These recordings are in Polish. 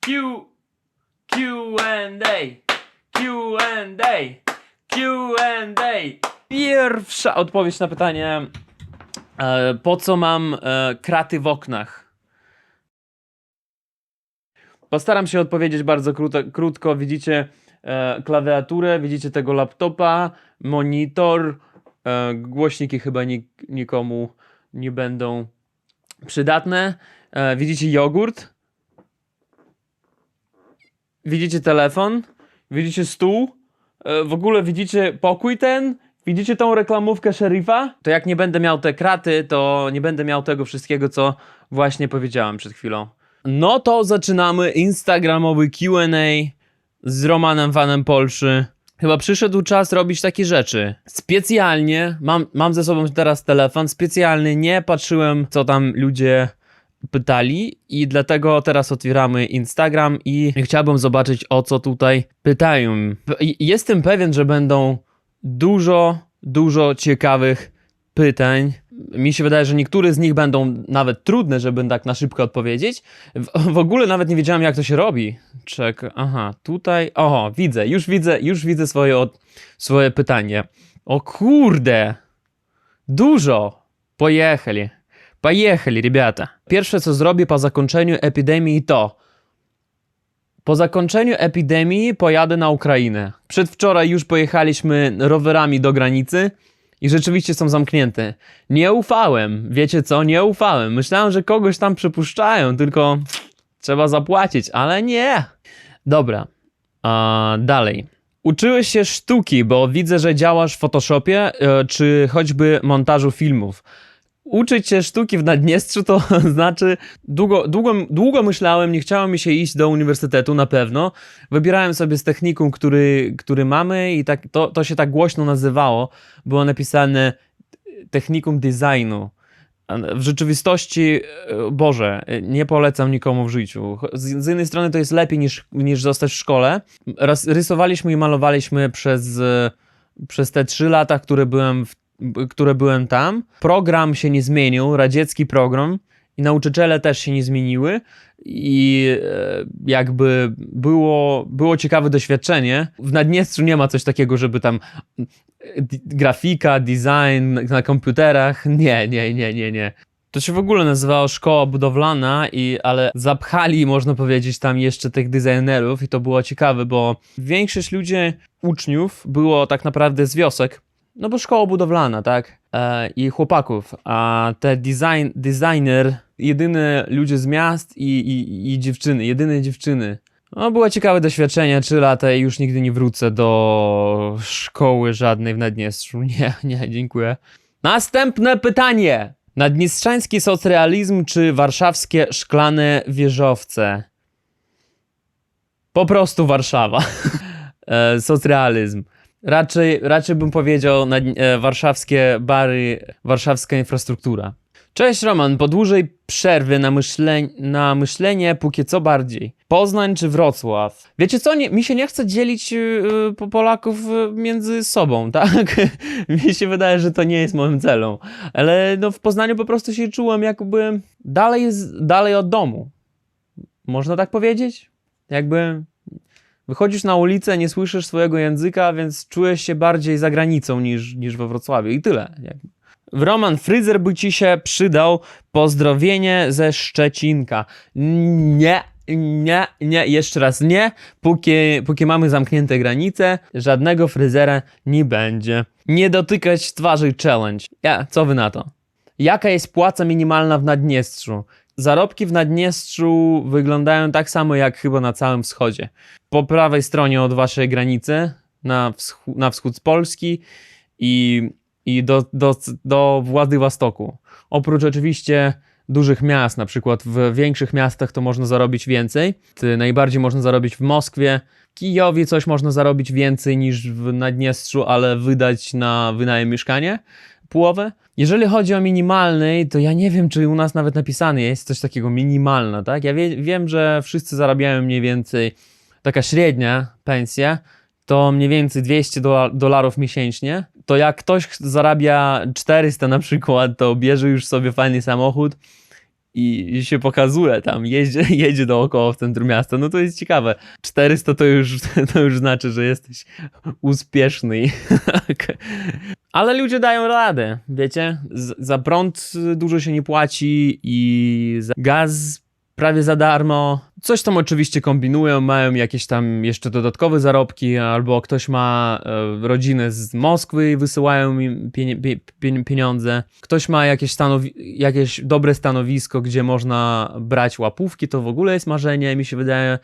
Q Q&A Q&A Q&A Pierwsza odpowiedź na pytanie e, po co mam e, kraty w oknach? Postaram się odpowiedzieć bardzo krótko. krótko. Widzicie e, klawiaturę, widzicie tego laptopa, monitor, e, głośniki chyba nik nikomu nie będą przydatne. E, widzicie jogurt, widzicie telefon, widzicie stół, e, w ogóle widzicie pokój ten, widzicie tą reklamówkę szeryfa? To jak nie będę miał te kraty, to nie będę miał tego wszystkiego, co właśnie powiedziałem przed chwilą. No to zaczynamy instagramowy Q&A z Romanem Vanem Polszy. Chyba przyszedł czas robić takie rzeczy. Specjalnie, mam, mam ze sobą teraz telefon, specjalnie nie patrzyłem, co tam ludzie pytali i dlatego teraz otwieramy Instagram i chciałbym zobaczyć, o co tutaj pytają. Jestem pewien, że będą dużo, dużo ciekawych pytań. Mi się wydaje, że niektóre z nich będą nawet trudne, żeby tak na szybko odpowiedzieć. W, w ogóle nawet nie wiedziałem, jak to się robi. Czek, aha, tutaj, oho, widzę, już widzę, już widzę swoje, od, swoje pytanie. O kurde, dużo. Pojechali. Pojechali, ребята. Pierwsze, co zrobię po zakończeniu epidemii to po zakończeniu epidemii pojadę na Ukrainę. Przedwczoraj już pojechaliśmy rowerami do granicy i rzeczywiście są zamknięte. Nie ufałem, wiecie co? Nie ufałem. Myślałem, że kogoś tam przepuszczają, tylko trzeba zapłacić, ale nie. Dobra, a dalej. Uczyłeś się sztuki, bo widzę, że działasz w Photoshopie, e, czy choćby montażu filmów. Uczyć się sztuki w Naddniestrzu to znaczy, długo, długo, długo myślałem, nie chciało mi się iść do uniwersytetu na pewno. Wybierałem sobie z technikum, który, który mamy i tak, to, to się tak głośno nazywało. Było napisane technikum designu. W rzeczywistości, e, Boże, nie polecam nikomu w życiu. Z, z jednej strony to jest lepiej niż, niż zostać w szkole. Rysowaliśmy i malowaliśmy przez, e, przez te trzy lata, które byłem, w, które byłem tam. Program się nie zmienił, radziecki program i nauczyciele też się nie zmieniły i e, jakby było, było ciekawe doświadczenie. W Naddniestrzu nie ma coś takiego, żeby tam e, grafika, design na komputerach. Nie, nie, nie, nie, nie. To się w ogóle nazywało szkoła budowlana, i, ale zapchali, można powiedzieć, tam jeszcze tych designerów i to było ciekawe, bo większość ludzi, uczniów było tak naprawdę z wiosek, no bo szkoła budowlana, tak? E, I chłopaków, a te design, designer, jedyne ludzie z miast i, i, i dziewczyny, jedyne dziewczyny. No, było ciekawe doświadczenie, trzy lata i już nigdy nie wrócę do szkoły żadnej w Naddniestrzu. Nie, nie, dziękuję. Następne pytanie. Naddniestrzański socrealizm czy warszawskie szklane wieżowce? Po prostu Warszawa. e, socrealizm. Raczej, raczej bym powiedział nad, e, warszawskie bary, warszawska infrastruktura. Cześć Roman, po dłużej przerwy na, na myślenie póki co bardziej. Poznań czy Wrocław? Wiecie co, nie, mi się nie chce dzielić yy, po Polaków yy, między sobą, tak? mi się wydaje, że to nie jest moim celem. Ale no, w Poznaniu po prostu się czułem jakby dalej, dalej od domu. Można tak powiedzieć? Jakby wychodzisz na ulicę, nie słyszysz swojego języka, więc czujesz się bardziej za granicą niż, niż we Wrocławiu. I tyle. Roman Fryzer by ci się przydał. Pozdrowienie ze Szczecinka. Nie, nie, nie, jeszcze raz nie. Póki, póki mamy zamknięte granice, żadnego fryzera nie będzie. Nie dotykać twarzy challenge. Ja, co wy na to? Jaka jest płaca minimalna w Naddniestrzu? Zarobki w Naddniestrzu wyglądają tak samo jak chyba na całym wschodzie. Po prawej stronie od waszej granicy, na, wschód, na wschód z Polski i, i do, do, do Władywostoku. Oprócz oczywiście dużych miast, na przykład w większych miastach to można zarobić więcej. Najbardziej można zarobić w Moskwie, Kijowie coś można zarobić więcej niż w Naddniestrzu, ale wydać na wynajem mieszkanie połowę. Jeżeli chodzi o minimalny, to ja nie wiem, czy u nas nawet napisane jest coś takiego minimalna, tak? Ja wie, wiem, że wszyscy zarabiają mniej więcej taka średnia pensja, to mniej więcej 200 dola- dolarów miesięcznie. To jak ktoś zarabia 400 na przykład, to bierze już sobie fajny samochód i, się pokazuje tam, jedzie, jedzie dookoła w centrum miasta, no to jest ciekawe. 400 to już, to już znaczy, że jesteś uspieszny. Ale ludzie dają radę, wiecie? Za prąd dużo się nie płaci i za gaz prawie za darmo. Coś tam oczywiście kombinują, mają jakieś tam jeszcze dodatkowe zarobki, albo ktoś ma e, rodzinę z Moskwy i wysyłają im pieniądze. Ktoś ma jakieś, stanowi- jakieś dobre stanowisko, gdzie można brać łapówki, to w ogóle jest marzenie, mi się wydaje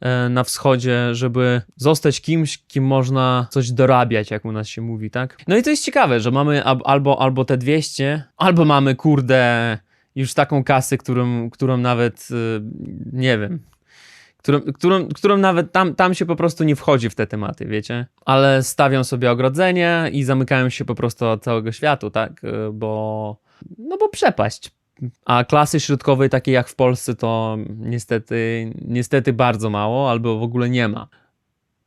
e, na wschodzie, żeby zostać kimś, kim można coś dorabiać, jak u nas się mówi, tak? No i to jest ciekawe, że mamy albo, albo te 200, albo mamy, kurde, już taką kasę, którą, którą nawet, y, nie wiem, którą, którą, którą nawet tam, tam się po prostu nie wchodzi w te tematy, wiecie? Ale stawią sobie ogrodzenie i zamykają się po prostu od całego światu, tak? Y, Bo, no bo przepaść. A klasy środkowej, takiej jak w Polsce, to niestety, niestety bardzo mało, albo w ogóle nie ma.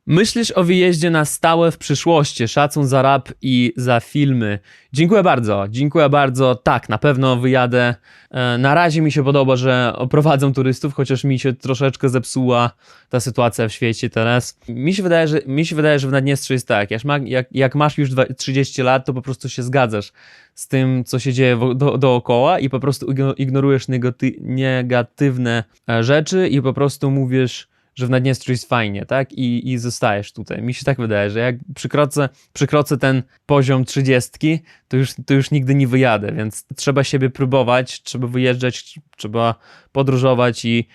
Myślisz o wyjeździe na stałe w przyszłości? Szacun za rap i za filmy. Dziękuję bardzo, dziękuję bardzo. Tak, na pewno wyjadę. E, Na razie mi się podoba, że oprowadzą turystów, chociaż mi się troszeczkę zepsuła ta sytuacja w świecie teraz. Mi się wydaje, że, mi się wydaje, że w Naddniestrzu jest tak, jak, jak, masz już dwa- 30 lat, to po prostu się zgadzasz z tym, co się dzieje do, dookoła i po prostu igno- ignorujesz negaty- negatywne e, rzeczy i po prostu mówisz, że w Naddniestrzu jest fajnie, tak? I, I zostajesz tutaj. Mi się tak wydaje, że jak przykroczę, przykroczę ten poziom trzydziestki, to już, to już nigdy nie wyjadę, więc trzeba siebie próbować, trzeba wyjeżdżać, trzeba podróżować i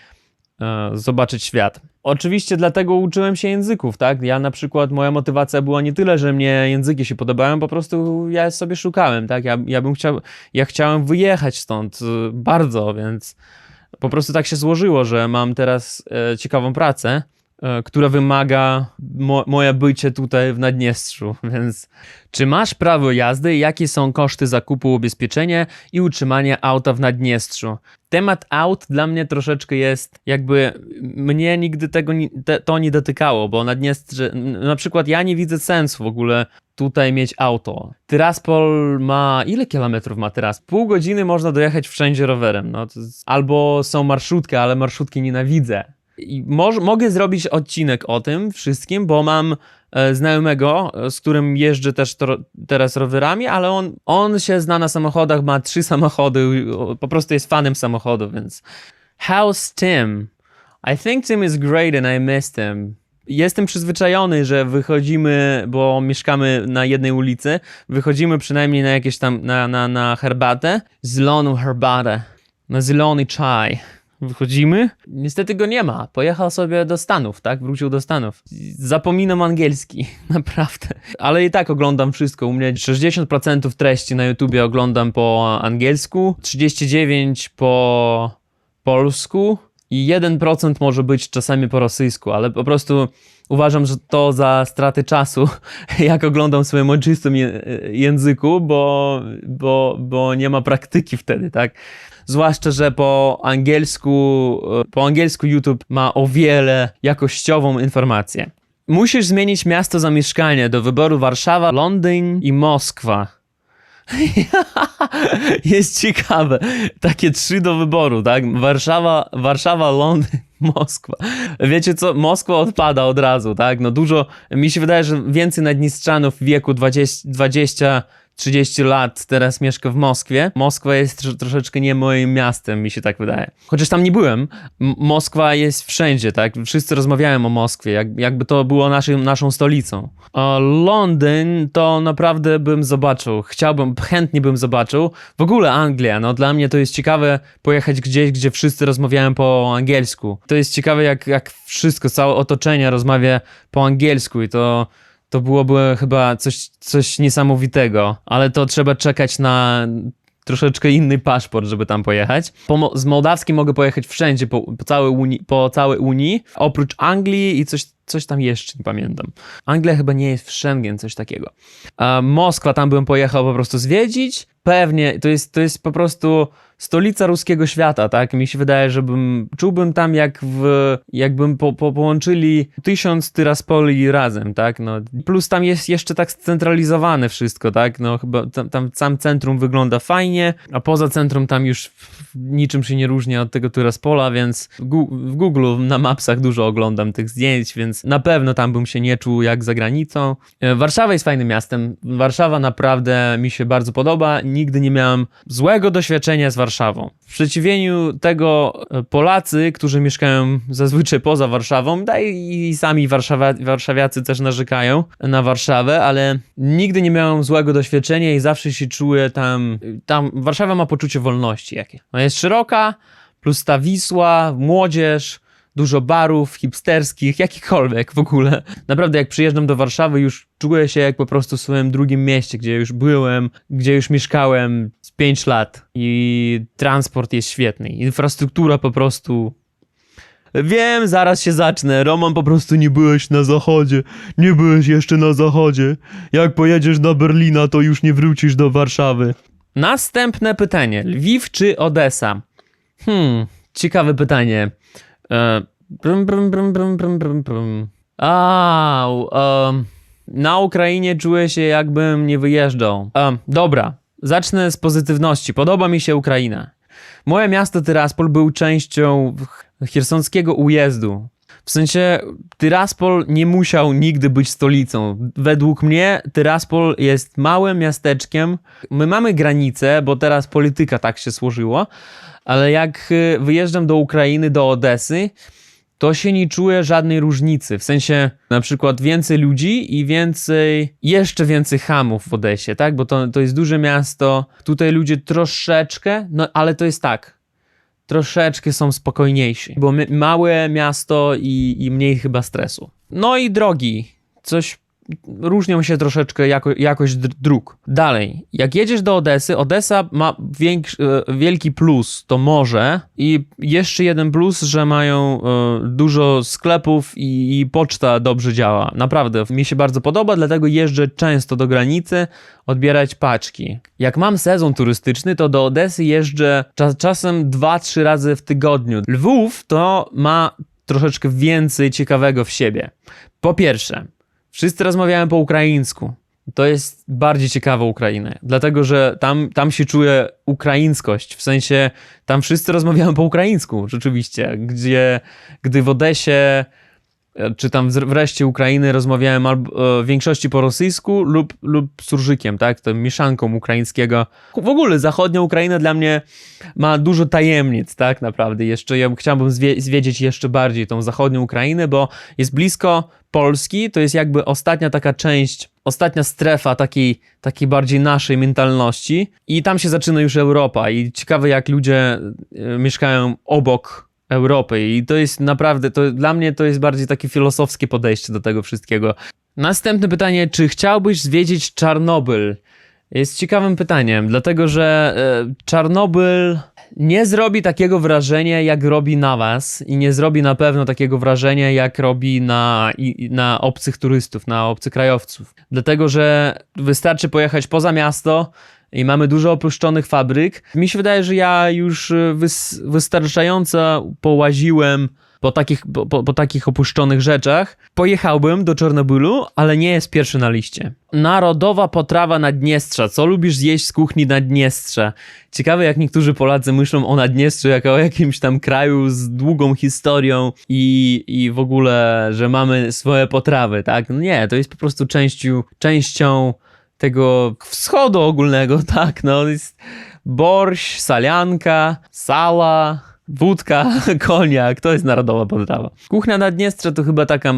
e, zobaczyć świat. Oczywiście dlatego uczyłem się języków, tak? Ja na przykład, moja motywacja była nie tyle, że mnie języki się podobają, po prostu ja sobie szukałem, tak? Ja, ja bym chciał, ja chciałem wyjechać stąd y, bardzo, więc po prostu tak się złożyło, że mam teraz e, ciekawą pracę, która wymaga mo moje bycie tutaj w Naddniestrzu, więc czy masz prawo jazdy? Jakie są koszty zakupu ubezpieczenia i utrzymania auta w Naddniestrzu? Temat aut dla mnie troszeczkę jest jakby mnie nigdy tego te, to nie dotykało, bo Naddniestrze, na przykład ja nie widzę sensu w ogóle tutaj mieć auto. Tyraspol ma ile kilometrów ma teraz? Pół godziny można dojechać wszędzie rowerem. No, albo są marszutki, ale marszutki nienawidzę. Moż, mogę zrobić odcinek o tym wszystkim, bo mam e, znajomego, e, z którym jeżdżę też to, teraz rowerami, ale on, on się zna na samochodach, ma trzy samochody, po prostu jest fanem samochodu, więc how's Tim? I think Tim is great and I missed him. Jestem przyzwyczajony, że wychodzimy, bo mieszkamy na jednej ulicy, wychodzimy przynajmniej na jakieś tam, na, na, na herbatę, zieloną herbatę, na zielony czaj. Wychodzimy. Niestety go nie ma. Pojechał sobie do Stanów, tak? Wrócił do Stanów. Zapominam angielski, naprawdę. Ale i tak oglądam wszystko. U mnie 60% treści na YouTubie oglądam po angielsku, 39% po polsku i 1% może być czasami po rosyjsku, ale po prostu uważam, że to za straty czasu, jak oglądam w swoim ojczystym języku, bo, bo, bo nie ma praktyki wtedy, tak? Zwłaszcza, że po angielsku, e, po angielsku YouTube ma o wiele jakościową informację. Musisz zmienić miasto zamieszkania do wyboru Warszawa, Londyn i Moskwa. Jest ciekawe. Takie trzy do wyboru, tak? Warszawa, Warszawa, Londyn, Moskwa. Wiecie co? Moskwa odpada od razu, tak? No dużo, mi się wydaje, że więcej Naddniestrzanów w wieku 20, 20 30 lat teraz mieszka w Moskwie. Moskwa jest tro- troszeczkę nie moim miastem, mi się tak wydaje. Chociaż tam nie byłem. Moskwa jest wszędzie, tak? Wszyscy rozmawiają o Moskwie, jak, jakby to było naszym, naszą stolicą. A Londyn to naprawdę bym zobaczył. Chciałbym, chętnie bym zobaczył. W ogóle Anglia, no dla mnie to jest ciekawe pojechać gdzieś, gdzie wszyscy rozmawiają po angielsku. To jest ciekawe, jak, jak wszystko, całe otoczenie rozmawia po angielsku i to to byłoby chyba coś, coś niesamowitego, ale to trzeba czekać na troszeczkę inny paszport, żeby tam pojechać. Po, z mołdawskim mogę pojechać wszędzie, po, po, całej Unii, po całej Unii, oprócz Anglii i coś, coś tam jeszcze, nie pamiętam. Anglia chyba nie jest w Schengen, coś takiego. A Moskwa, tam bym pojechał po prostu zwiedzić. Pewnie, to jest, to jest po prostu stolica ruskiego świata, tak? Mi się wydaje, że bym, czułbym tam jak w, jakbym po, po, połączyli tysiąc Tyraspoli razem, tak? No, plus tam jest jeszcze tak scentralizowane wszystko, tak? No chyba tam, tam sam centrum wygląda fajnie, a poza centrum tam już niczym się nie różni od tego Tyraspola, więc w Google na mapsach dużo oglądam tych zdjęć, więc na pewno tam bym się nie czuł jak za granicą. E, Warszawa jest fajnym miastem. Warszawa naprawdę mi się bardzo podoba. Nigdy nie miałem złego doświadczenia z Warszawą. W przeciwieństwie tego e, Polacy, którzy mieszkają zazwyczaj poza Warszawą, da i sami Warszawia, warszawiacy też narzekają na Warszawę, ale nigdy nie miałem złego doświadczenia i zawsze się czuję tam, tam Warszawa ma poczucie wolności jakieś. No jest szeroka, plus ta Wisła, młodzież, dużo barów hipsterskich, jakikolwiek w ogóle. Naprawdę jak przyjeżdżam do Warszawy już czuję się jak po prostu w swoim drugim mieście, gdzie już byłem, gdzie już mieszkałem z 5 lat i transport jest świetny. Infrastruktura po prostu Wiem, zaraz się zacznę. Roman, po prostu nie byłeś na zachodzie. Nie byłeś jeszcze na zachodzie. Jak pojedziesz do Berlina, to już nie wrócisz do Warszawy. Następne pytanie. Lwiw czy Odessa? Hmm, ciekawe pytanie. E, brum, brum, brum, brum, brum, brum, brum. A, em, na Ukrainie czuję się jakbym nie wyjeżdżał. Em, dobra, zacznę z pozytywności. Podoba mi się Ukraina. Moje miasto Tyraspol był częścią Chersonskiego ujezdu. W sensie Tyraspol nie musiał nigdy być stolicą. Według mnie Tyraspol jest małym miasteczkiem. My mamy granice, bo teraz polityka tak się złożyło, ale jak y, wyjeżdżam do Ukrainy, do Odesy, to się nie czuję żadnej różnicy. W sensie na przykład więcej ludzi i więcej, jeszcze więcej hamów w Odesie, tak? Bo to, to jest duże miasto. Tutaj ludzie troszeczkę, no ale to jest tak. Troszeczkę są spokojniejsi, bo małe miasto i, i mniej chyba stresu. No i drogi. Coś różnią się troszeczkę jako, jakość dr- dróg. Dalej, jak jedziesz do Odesy, Odesa ma większy, e, wielki plus, to morze i jeszcze jeden plus, że mają e, dużo sklepów i, i poczta dobrze działa. Naprawdę, mi się bardzo podoba, dlatego jeżdżę często do granicy odbierać paczki. Jak mam sezon turystyczny, to do Odesy jeżdżę czas, czasem 2-3 razy w tygodniu. Lwów to ma troszeczkę więcej ciekawego w siebie. Po pierwsze, Wszyscy rozmawiają po ukraińsku. To jest bardziej ciekawa Ukraina, dlatego że tam, tam się czuje ukraińskość, w sensie tam wszyscy rozmawiają po ukraińsku, rzeczywiście, gdzie gdy w Odesie czy tam w reszcie Ukrainy rozmawiałem albo, e, w większości po rosyjsku lub, lub surżykiem, tak, to mieszanką ukraińskiego. W ogóle zachodnia Ukraina dla mnie ma dużo tajemnic, tak naprawdę. Jeszcze ja chciałbym zwie, zwiedzić jeszcze bardziej tą zachodnią Ukrainę, bo jest blisko Polski, to jest jakby ostatnia taka część, ostatnia strefa takiej, takiej bardziej naszej mentalności i tam się zaczyna już Europa i ciekawe jak ludzie e, mieszkają obok Europy i to jest naprawdę, to dla mnie to jest bardziej takie filozofskie podejście do tego wszystkiego. Następne pytanie, czy chciałbyś zwiedzić Czarnobyl? Jest ciekawym pytaniem, dlatego że e, Czarnobyl nie zrobi takiego wrażenia, jak robi na was i nie zrobi na pewno takiego wrażenia, jak robi na, na obcych turystów, na obcokrajowców. Dlatego, że wystarczy pojechać poza miasto i mamy dużo opuszczonych fabryk. Mi się wydaje, że ja już y, wys, wystarczająco połaziłem po takich, po, po, takich opuszczonych rzeczach. Pojechałbym do Czarnobylu, ale nie jest pierwszy na liście. Narodowa potrawa Naddniestrza. Co lubisz zjeść z kuchni Naddniestrza? Ciekawe, jak niektórzy Polacy myślą o Naddniestrzu jako o jakimś tam kraju z długą historią i, i w ogóle, że mamy swoje potrawy, tak? No nie, to jest po prostu częścią, częścią tego wschodu ogólnego, tak? No, jest borщ, salianka, sala, wódka, koniak, to jest narodowa potrawa. Kuchnia Naddniestrza to chyba taka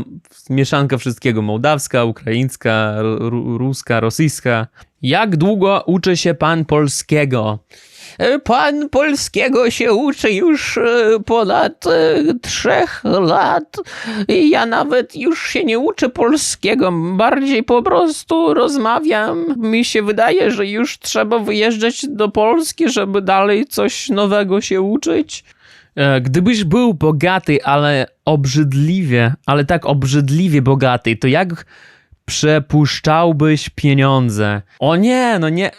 mieszanka wszystkiego, mołdawska, ukraińska, ru- ruska, rosyjska. Jak długo uczy się pan polskiego? E, Pan polskiego się uczy już e, ponad e, trzech lat. Ja nawet już się nie uczę polskiego, bardziej po prostu rozmawiam. Mi się wydaje, że już trzeba wyjeżdżać do Polski, żeby dalej coś nowego się uczyć. E, Gdybyś był bogaty, ale obrzydliwie, ale tak obrzydliwie bogaty, to jak przepuszczałbyś pieniądze? O nie, no nie,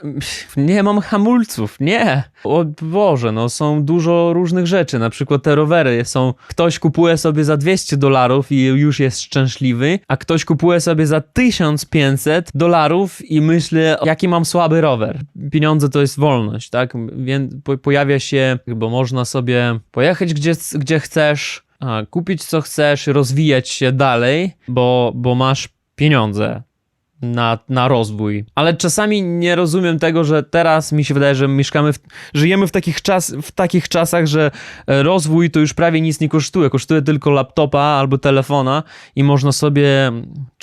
nie mam hamulców, nie. O Boże, no są dużo różnych rzeczy, na przykład te rowery są, ktoś kupuje sobie za 200 dolarów i już jest szczęśliwy, a ktoś kupuje sobie za 1500 dolarów i myśli, jaki mam słaby rower. Pieniądze to jest wolność, tak? Więc po- pojawia się, bo można sobie pojechać gdzie, gdzie chcesz, a, kupić co chcesz, rozwijać się dalej, bo, bo masz pieniądze na, na rozwój. Ale czasami nie rozumiem tego, że teraz mi się wydaje, że mieszkamy, w, żyjemy w takich, czas, w takich czasach, że e, rozwój to już prawie nic nie kosztuje. Kosztuje tylko laptopa albo telefona i można sobie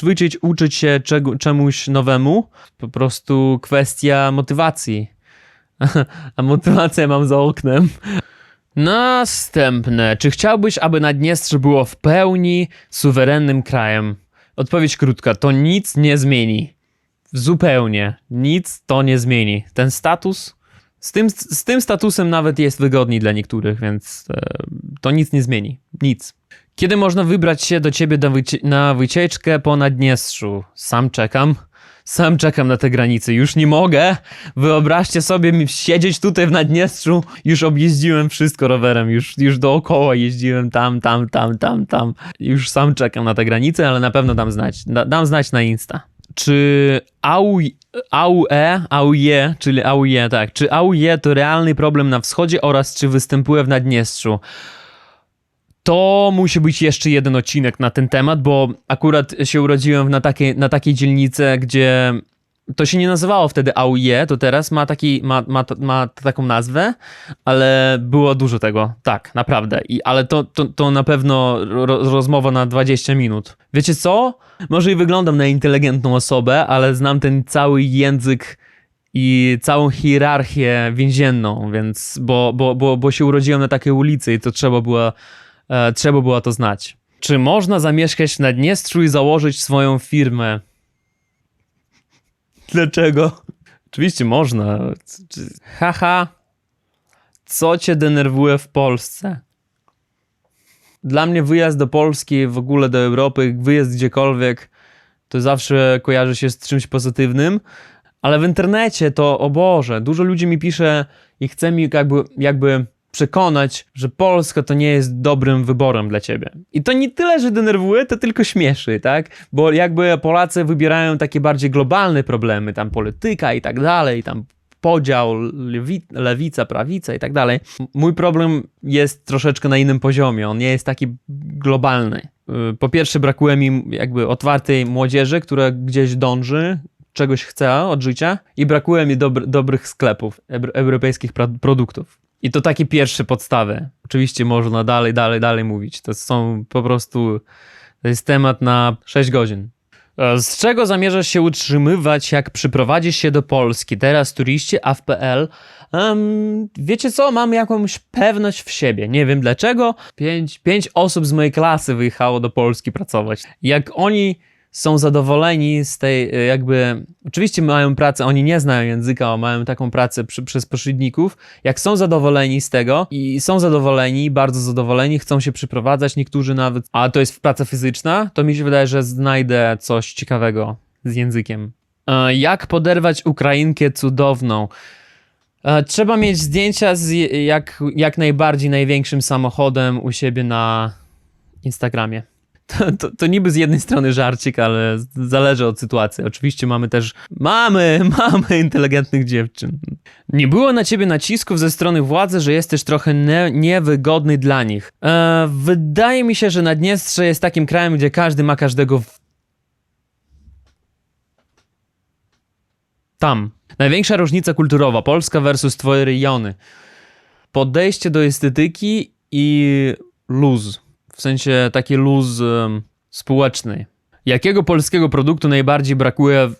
ćwiczyć, uczyć się czegu, czemuś nowemu. Po prostu kwestia motywacji. A motywację mam za oknem. Następne. Czy chciałbyś, aby Naddniestrze było w pełni suwerennym krajem? Odpowiedź krótka. To nic nie zmieni. Zupełnie. Nic to nie zmieni. Ten status. Z tym, z tym statusem nawet jest wygodniej dla niektórych, więc e, to nic nie zmieni. Nic. Kiedy można wybrać się do ciebie do wycie- na wycieczkę po Naddniestrzu? Sam czekam. Sam czekam na te granice. Już nie mogę. Wyobraźcie sobie siedzieć tutaj w Naddniestrzu. Już objeździłem wszystko rowerem. Już, już dookoła jeździłem tam, tam, tam, tam, tam. Już sam czekam na te granice, ale na pewno dam znać. Da, dam znać na Insta. Czy AUE, AUE, AUE, czyli AUE, tak. Czy AUE to realny problem na wschodzie oraz czy występuje w Naddniestrzu? To musi być jeszcze jeden odcinek na ten temat, bo akurat się urodziłem na takiej, na takiej dzielnicy, gdzie to się nie nazywało wtedy AUE, to teraz ma, taki, ma, ma, ma taką nazwę, ale było dużo tego, tak, naprawdę. I, ale to, to, to na pewno ro, rozmowa na 20 minut. Wiecie co? Może i wyglądam na inteligentną osobę, ale znam ten cały język i całą hierarchię więzienną, więc bo, bo, bo, bo się urodziłem na takiej ulicy i to trzeba było, trzeba było to znać. Czy można zamieszkać na Dniestrzu i założyć swoją firmę? Dlaczego? Oczywiście można. Haha. Co cię denerwuje w Polsce? Dla mnie wyjazd do Polski, w ogóle do Europy, wyjazd gdziekolwiek, to zawsze kojarzy się z czymś pozytywnym, ale w internecie to, o Boże, dużo ludzi mi pisze i chce mi jakby, jakby przekonać, że Polska to nie jest dobrym wyborem dla ciebie. I to nie tyle, że denerwuje, to tylko śmieszy, tak? Bo jakby Polacy wybierają takie bardziej globalne problemy, tam polityka i tak dalej, tam podział, lewi, lewica, prawica i tak dalej. Mój problem jest troszeczkę na innym poziomie, on nie jest taki globalny. Y, Po pierwsze brakuje mi jakby otwartej młodzieży, która gdzieś dąży, czegoś chce od życia i brakuje mi dobr, dobrych sklepów, europejskich produktów. I to takie pierwsze podstawy. Oczywiście można dalej, dalej, dalej mówić. To są po prostu, to jest temat na 6 godzin. E, Z czego zamierzasz się utrzymywać, jak przyprowadzisz się do Polski? Teraz turyści, a w PL? Em, wiecie co, mam jakąś pewność w siebie. Nie wiem dlaczego. Pięć, pięć osób z mojej klasy wyjechało do Polski pracować. Jak oni są zadowoleni z tej, e, jakby. Oczywiście mają pracę, oni nie znają języka, mają taką pracę przy, przez pośredników. Jak są zadowoleni z tego i są zadowoleni, bardzo zadowoleni, chcą się przyprowadzać, niektórzy nawet, a to jest praca fizyczna, to mi się wydaje, że znajdę coś ciekawego z językiem. E, Jak poderwać Ukrainkę cudowną? E, Trzeba mieć zdjęcia z jak, jak najbardziej największym samochodem u siebie na Instagramie. To, to, niby z jednej strony żarcik, ale zależy od sytuacji. Oczywiście mamy też. Mamy, mamy inteligentnych dziewczyn. Nie było na ciebie nacisków ze strony władzy, że jesteś trochę ne, niewygodny dla nich. E, wydaje mi się, że Naddniestrze jest takim krajem, gdzie każdy ma każdego w... tam. Największa różnica kulturowa Polska versus twoje rejony. Podejście do estetyki i luz. W sensie taki luz em, społeczny. Jakiego polskiego produktu najbardziej brakuje,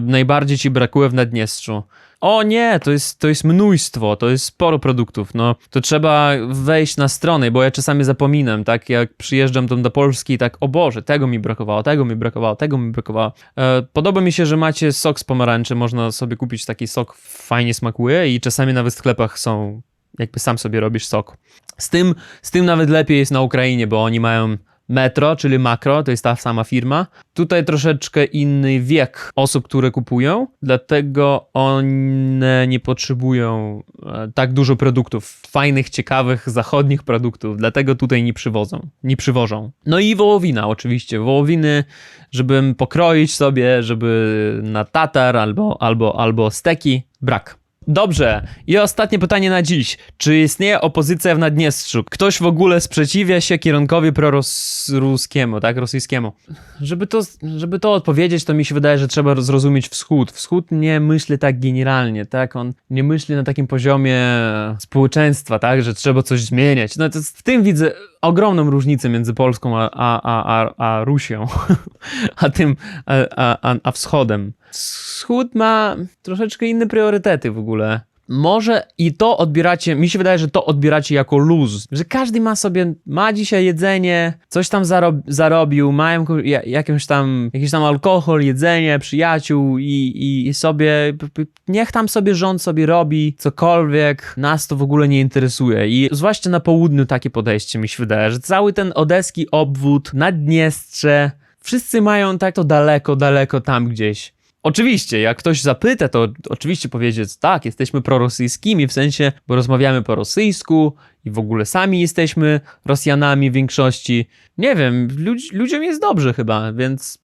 najbardziej ci brakuje w Naddniestrzu? O nie, to jest, to jest mnóstwo, to jest sporo produktów. No, to trzeba wejść na stronę, bo ja czasami zapominam, tak? Jak przyjeżdżam tam do Polski, tak, o Boże, tego mi brakowało, tego mi brakowało, tego mi brakowało. E, podoba mi się, że macie sok z pomarańczy, można sobie kupić taki sok, fajnie smakuje i czasami nawet w sklepach są jakby sam sobie robisz sok. Z tym, z tym nawet lepiej jest na Ukrainie, bo oni mają Metro, czyli Makro, to jest ta sama firma. Tutaj troszeczkę inny wiek osób, które kupują, dlatego one nie potrzebują e, tak dużo produktów, fajnych, ciekawych, zachodnich produktów, dlatego tutaj nie przywożą, nie przywożą. No i wołowina oczywiście, wołowiny, żebym pokroić sobie, żeby na tatar albo, albo, albo steki, brak. Dobrze, i ostatnie pytanie na dziś. Czy istnieje opozycja w Naddniestrzu? Ktoś w ogóle sprzeciwia się kierunkowi prorosyjskiemu, tak? Rosyjskiemu. Żeby to, żeby to odpowiedzieć, to mi się wydaje, że trzeba zrozumieć wschód. Wschód nie myśli tak generalnie, tak? On nie myśli na takim poziomie społeczeństwa, tak? Że trzeba coś zmieniać. No to w tym widzę ogromną różnicę między Polską a, a, a, a, Rusią, a tym, a, a, a wschodem. Wschód ma troszeczkę inne priorytety w ogóle. Może i to odbieracie, mi się wydaje, że to odbieracie jako luz, że każdy ma sobie, ma dzisiaj jedzenie, coś tam zarob, zarobił, ja- jakąś tam, jakiś tam alkohol, jedzenie, przyjaciół i, i, i sobie, niech tam sobie rząd sobie robi cokolwiek, nas to w ogóle nie interesuje i zwłaszcza na południu takie podejście mi się wydaje, że cały ten odeski obwód, Naddniestrze, wszyscy mają tak to daleko, daleko tam gdzieś. Oczywiście, jak ktoś zapyta, to oczywiście powiedzieć, tak, jesteśmy prorosyjskimi, w sensie, bo rozmawiamy po rosyjsku i w ogóle sami jesteśmy Rosjanami w większości. Nie wiem, ludzi, ludziom jest dobrze chyba, więc